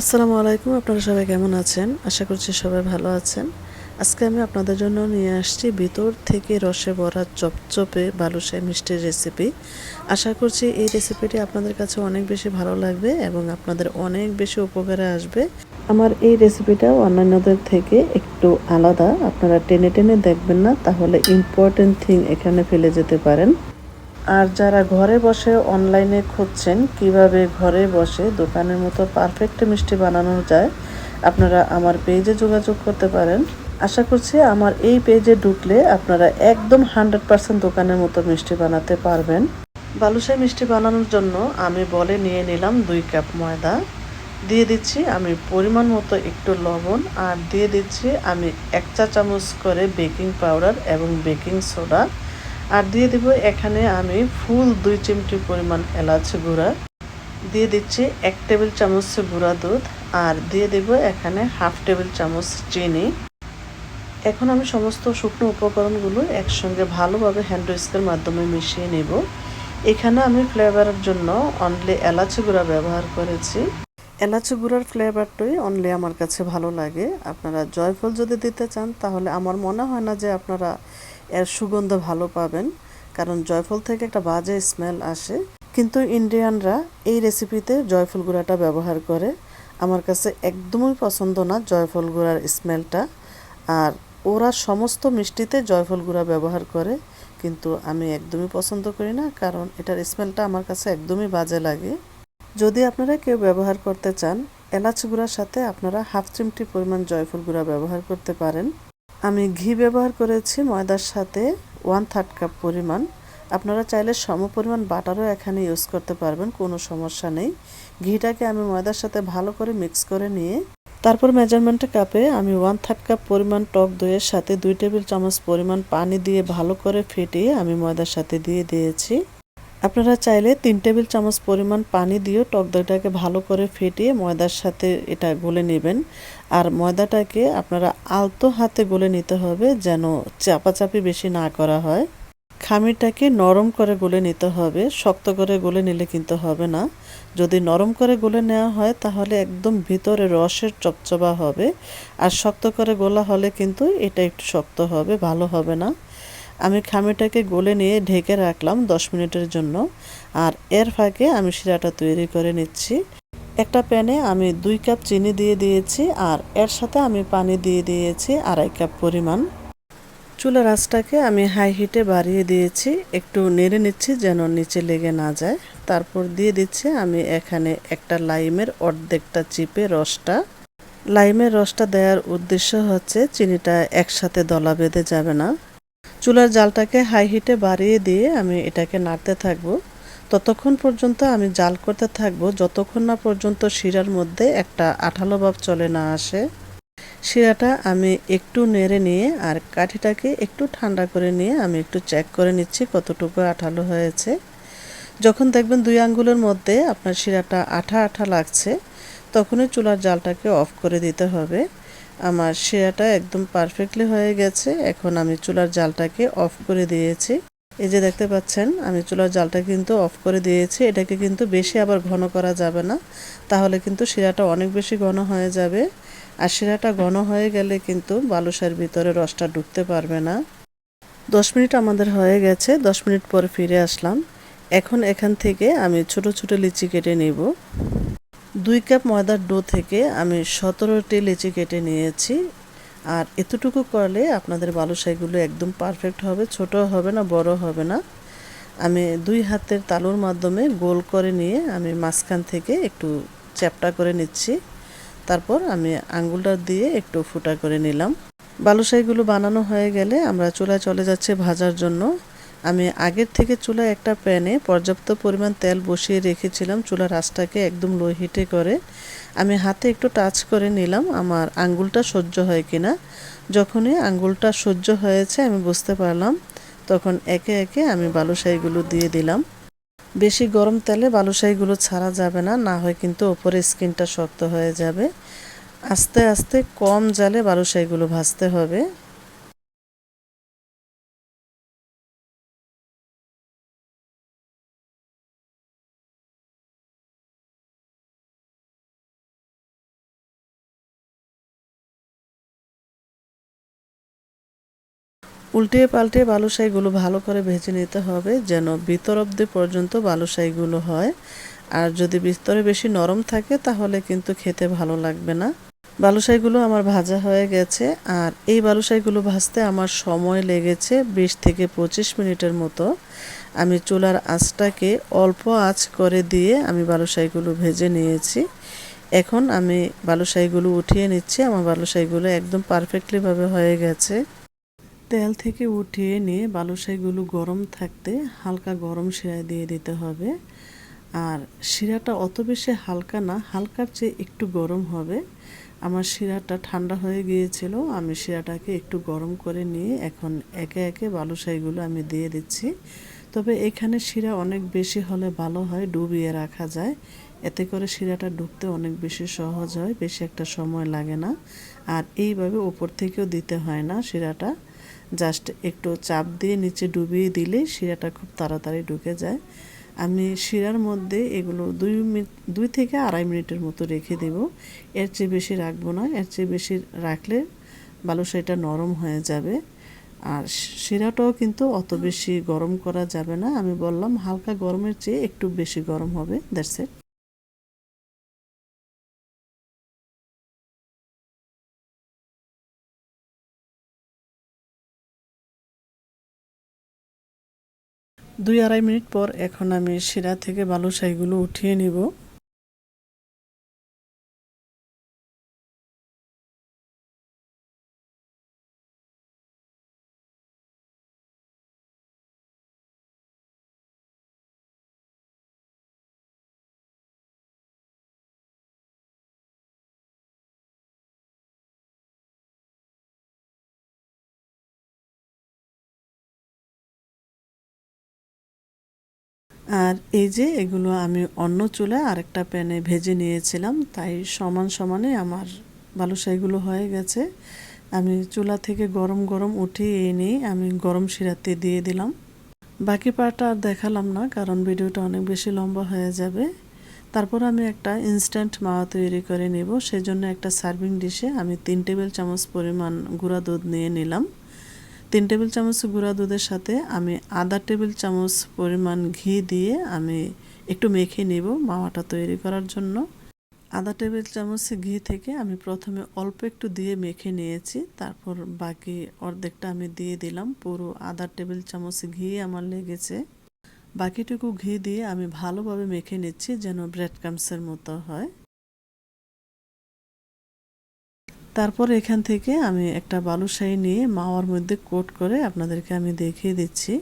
আসসালামু আলাইকুম, আপনারা সবাই কেমন আছেন? আশা করছি সবাই ভালো আছেন। আজকে আমি আপনাদের জন্য নিয়ে আসছি ভিতর থেকে রসে ভরা চপচপে বালুশাই মিষ্টির রেসিপি আশা করছি এই রেসিপিটি আপনাদের কাছে অনেক বেশি ভালো লাগবে এবং আপনাদের অনেক বেশি উপকারে আসবে। আমার এই রেসিপিটা অন্যান্যদের থেকে একটু আলাদা। আপনারা টেনে টেনে দেখবেন না, তাহলে ইম্পর্টেন্ট থিং এখানে ফেলে যেতে পারেন। আর যারা ঘরে বসে অনলাইনে খুঁজছেন কীভাবে ঘরে বসে দোকানের মতো পারফেক্ট মিষ্টি বানানো যায়, আপনারা আমার পেজে যোগাযোগ করতে পারেন। আশা করছি আমার এই পেজে ঢুকলে আপনারা একদম হান্ড্রেড পার্সেন্ট দোকানের মতো মিষ্টি বানাতে পারবেন। বালুশাই মিষ্টি বানানোর জন্য আমি বলে নিয়ে নিলাম দুই কাপ ময়দা। দিয়ে দিচ্ছি আমি পরিমাণ মতো একটু লবণ আর দিয়ে দিচ্ছি আমি এক চা চামচ করে বেকিং পাউডার এবং বেকিং সোডা আর দিয়ে দিব এখানে আমি ফুল দুই চিমটি পরিমাণ এলাচ গুঁড়া। দিয়ে দিচ্ছি এক টেবিল চামচ গুঁড়া দুধ আর দিয়ে দেব এখানে হাফ টেবিল চামচ চিনি। এখন আমি সমস্ত শুকনো উপকরণগুলো একসঙ্গে ভালোভাবে হ্যান্ড উইস্কের মাধ্যমে মিশিয়ে নেব। এখানে আমি ফ্লেভারের জন্য অনলি এলাচি গুঁড়া ব্যবহার করেছি। এলাচি গুঁড়ার ফ্লেভারটাই অনলি আমার কাছে ভালো লাগে। আপনারা জয়ফল যদি দিতে চান তাহলে আমার মনে হয় না যে আপনারা এর সুগন্ধ ভালো পাবেন, কারণ জয়ফল থেকে একটা বাজে স্মেল আসে। কিন্তু ইন্ডিয়ানরা এই রেসিপিতে জয়ফল গুঁড়াটা ব্যবহার করে। আমার কাছে একদমই পছন্দ না জয়ফল গুঁড়ার স্মেলটা আর ওরা সমস্ত মিষ্টিতে জয়ফল গুঁড়া ব্যবহার করে, কিন্তু আমি একদমই পছন্দ করি না, কারণ এটার স্মেলটা আমার কাছে একদমই বাজে লাগে। যদি আপনারা কেউ ব্যবহার করতে চান, এলাচ গুঁড়ার সাথে আপনারা হাফ চিমটি পরিমাণ জয়ফল গুঁড়া ব্যবহার করতে পারেন। আমি ঘি ব্যবহার করেছি ময়দার সাথে ওয়ান থার্ড কাপ পরিমাণ। আপনারা চাইলে সম পরিমাণ বাটারও এখানে ইউজ করতে পারবেন, কোনো সমস্যা নেই। ঘিটাকে আমি ময়দার সাথে ভালো করে মিক্স করে নিয়ে, তারপর মেজারমেন্টের কাপে আমি ওয়ান থার্ড কাপ পরিমাণ টক দইয়ের সাথে দুই টেবিল চামচ পরিমাণ পানি দিয়ে ভালো করে ফেটিয়ে আমি ময়দার সাথে দিয়ে দিয়েছি। আপনারা চাইলে তিন টেবিল চামচ পরিমাণ পানি দিয়ে টক দইটাকে ভালো করে ফেটিয়ে ময়দার সাথে এটা গলে নেবেন। আর ময়দাটাকে আপনারা আলতো হাতে গলে নিতে হবে যেন চাপাচাপি বেশি না করা হয়। খামিরটাকে নরম করে গলে নিতে হবে। শক্ত করে গলে নিলে কিন্তু হবে না। যদি নরম করে গলে নেওয়া হয় তাহলে একদম ভিতরে রসের চপচপা হবে। আর শক্ত করে গোলা হলে কিন্তু এটা একটু শক্ত হবে, ভালো হবে না। আমি খামিটাকে গলে নিয়ে ঢেকে রাখলাম দশ মিনিটের জন্য। আর এর ফাঁকে আমি শিরাটা তৈরি করে নিচ্ছি। একটা প্যানে আমি দুই কাপ চিনি দিয়ে দিয়েছি আর এর সাথে আমি পানি দিয়ে দিয়েছি আড়াই কাপ পরিমাণ। চুলার আঁচটাকে আমি হাই হিটে বাড়িয়ে দিয়েছি। একটু নেড়ে নিচ্ছি যেন নিচে লেগে না যায়। তারপর দিয়ে দিচ্ছি আমি এখানে একটা লাইমের অর্ধেকটা চিপে রসটা। লাইমের রসটা দেওয়ার উদ্দেশ্য হচ্ছে চিনিটা একসাথে দলা বেঁধে যাবে না। চুলার জালটাকে হাই হিটে বাড়িয়ে দিয়ে আমি এটাকে নাড়তে থাকব। ততক্ষণ পর্যন্ত আমি জাল করতে থাকব, যতক্ষণ না পর্যন্ত শিরার মধ্যে একটা আঠালো ভাব চলে না আসে। শিরাটা আমি একটু নেড়ে নিয়ে আর কাঠিটাকে একটু ঠান্ডা করে নিয়ে আমি একটু চেক করে নিচ্ছি কতটুকু আঠালো হয়েছে। যখন দেখবেন দুই আঙ্গুলের মধ্যে আপনার শিরাটা আঠা আঠা লাগছে, তখনই চুলার জালটাকে অফ করে দিতে হবে। আমার শিরাটা একদম পারফেক্টলি হয়ে গেছে। এখন আমি চুলার জালটাকে অফ করে দিয়েছি। এই যে দেখতে পাচ্ছেন, আমি চুলার জালটা কিন্তু অফ করে দিয়েছি। এটাকে কিন্তু বেশি আবার ঘন করা যাবে না। তাহলে কিন্তু শিরাটা অনেক বেশি ঘন হয়ে যাবে। আর শিরাটা ঘন হয়ে গেলে কিন্তু বালুসার ভিতরে রসটা ঢুকতে পারবে না। দশ মিনিট আমাদের হয়ে গেছে। দশ মিনিট পর ফিরে আসলাম। এখন এখান থেকে আমি ছোট ছোট লিচি কেটে নেব। দুই কাপ ময়দার ডো থেকে আমি সতেরোটি লিচি কেটে নিয়েছি। আর এতটুকু করলে আপনাদের বালুশাইগুলো একদম পারফেক্ট হবে ছোট হবে না বড় হবে না। আমি দুই হাতের তালুর মাধ্যমে গোল করে নিয়ে আমি মাঝখান থেকে একটু চ্যাপটা করে নিচ্ছি। তারপর আমি আঙ্গুলটা দিয়ে একটু ফুটা করে নিলাম। বালুশাইগুলো বানানো হয়ে গেলে আমরা চুলায় চলে যাচ্ছে ভাজার জন্য। আমি আগের থেকে চুলায় একটা প্যানে পর্যাপ্ত পরিমাণ তেল বসিয়ে রেখেছিলাম। চুলা আঁচটাকে একদম লো হিটে করে আমি হাতে একটু টাচ করে নিলাম। আমার আঙ্গুলটা সহ্য হয় কিনা? যখনই আঙ্গুলটা সহ্য হয়েছে আমি বুঝতে পারলাম। তখন একে একে আমি বালুশাইগুলো দিয়ে দিলাম। বেশি গরম তেলে বালুশাইগুলো ছাড়া যাবে না না হয় কিন্তু ওপরে স্কিনটা শক্ত হয়ে যাবে। আস্তে আস্তে কম জালে বালুশাইগুলো ভাজতে হবে। উল্টিয়ে পাল্টিয়ে বালুশাইগুলো ভালো করে ভেজে নিতে হবে যেন ভিতর অব্দি পর্যন্ত বালুশাইগুলো হয়। আর যদি বিস্তরে বেশি নরম থাকে তাহলে কিন্তু খেতে ভালো লাগবে না। বালুশাইগুলো আমার ভাজা হয়ে গেছে আর এই বালুশাইগুলো ভাজতে আমার সময় লেগেছে বিশ থেকে পঁচিশ মিনিটের মতো। আমি চুলার আঁচটাকে অল্প আঁচ করে দিয়ে আমি বালুশাহিগুলো ভেজে নিয়েছি। এখন আমি বালুশাহিগুলো উঠিয়ে নিচ্ছি। আমার বালুশাইগুলো একদম পারফেক্টলিভাবে হয়ে গেছে। তেল থেকে উঠিয়ে নিয়ে বালুশাইগুলো গরম থাকতে হালকা গরম শিরায় দিয়ে দিতে হবে। আর শিরাটা অত বেশি হালকা না, হালকার চেয়ে একটু গরম হবে। আমার শিরাটা ঠান্ডা হয়ে গিয়েছিল, আমি শিরাটাকে একটু গরম করে নিয়ে এখন একে একে বালুশাইগুলো আমি দিয়ে দিচ্ছি। তবে এখানে শিরা অনেক বেশি হলে ভালো হয়, ডুবিয়ে রাখা যায়। এতে করে শিরাটা ঢুকতে অনেক বেশি সহজ হয়, বেশি একটা সময় লাগে না। আর এইভাবে ওপর থেকেও দিতে হয় না শিরাটা। জাস্ট একটু চাপ দিয়ে নিচে ডুবিয়ে দিলে শিরাটা খুব তাড়াতাড়ি ঢুকে যায়। আমি শিরার মধ্যে এগুলো দুই মিনিট, দুই থেকে আড়াই মিনিটের মতো রেখে দেব। এর চেয়ে বেশি রাখব না। এর চেয়ে বেশি রাখলে বালুশাহিটা নরম হয়ে যাবে। আর শিরাটাও কিন্তু অত বেশি গরম করা যাবে না। আমি বললাম হালকা গরমের চেয়ে একটু বেশি গরম হবে, দ্যাটস ইট। দুই আড়াই মিনিট পর এখন আমি শিরা থেকে বালুশাহিগুলো উঠিয়ে নিব। আর এই যে এগুলো আমি অন্য চুলায় আরেকটা প্যানে ভেজে নিয়েছিলাম, তাই সমান সমানে আমার বালুশাহিগুলো হয়ে গেছে। আমি চুলা থেকে গরম গরম উঠিয়ে এনে আমি গরম শিরাতে দিয়ে দিলাম। বাকি পাটা আর দেখালাম না, কারণ ভিডিওটা অনেক বেশি লম্বা হয়ে যাবে। তারপর আমি একটা ইনস্ট্যান্ট মাওয়া তৈরি করে নেব, সেজন্য একটা সার্ভিং ডিশে আমি তিন টেবিল চামচ পরিমাণ গুঁড়া দুধ নিয়ে নিলাম। তিন টেবিল চামচ গুঁড়া দুধের সাথে আমি আধা টেবিল চামচ পরিমাণ ঘি দিয়ে আমি একটু মেখে নেব মাওয়াটা তৈরি করার জন্য। আধা টেবিল চামচ ঘি থেকে আমি প্রথমে অল্প একটু দিয়ে মেখে নিয়েছি, তারপর বাকি অর্ধেকটা আমি দিয়ে দিলাম। পুরো আধা টেবিল চামচ ঘি আমার লেগেছে। বাকিটুকু ঘি দিয়ে আমি ভালোভাবে মেখে নিচ্ছি যেন ব্রেড কামসের মতো হয়। তারপর এখান থেকে আমি একটা বালুশাহী নিয়ে মাওয়ার মধ্যে কোট করে আপনাদেরকে আমি দেখিয়ে দিচ্ছি।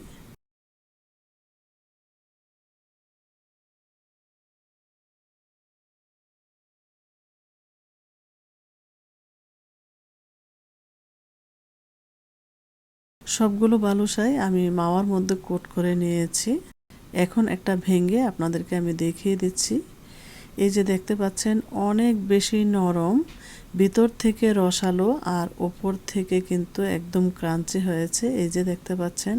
সবগুলো বালুশাই আমি মাওয়ার মধ্যে কোট করে নিয়েছি। এখন একটা ভেঙে আপনাদেরকে আমি দেখিয়ে দিচ্ছি। এই যে দেখতে পাচ্ছেন, অনেক বেশি নরম। ভিতর থেকে রসালো আর ওপর থেকে কিন্তু একদম ক্রাঞ্চি হয়েছে। এই যে দেখতে পাচ্ছেন,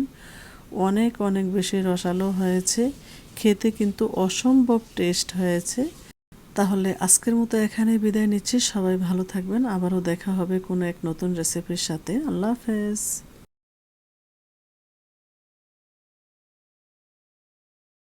অনেক অনেক বেশি রসালো হয়েছে। খেতে কিন্তু অসম্ভব টেস্ট হয়েছে। তাহলে আজকের মতো এখানে বিদায় নিচ্ছি। সবাই ভালো থাকবেন। আবারও দেখা হবে কোনো এক নতুন রেসিপির সাথে। আল্লাহ হাফেজ।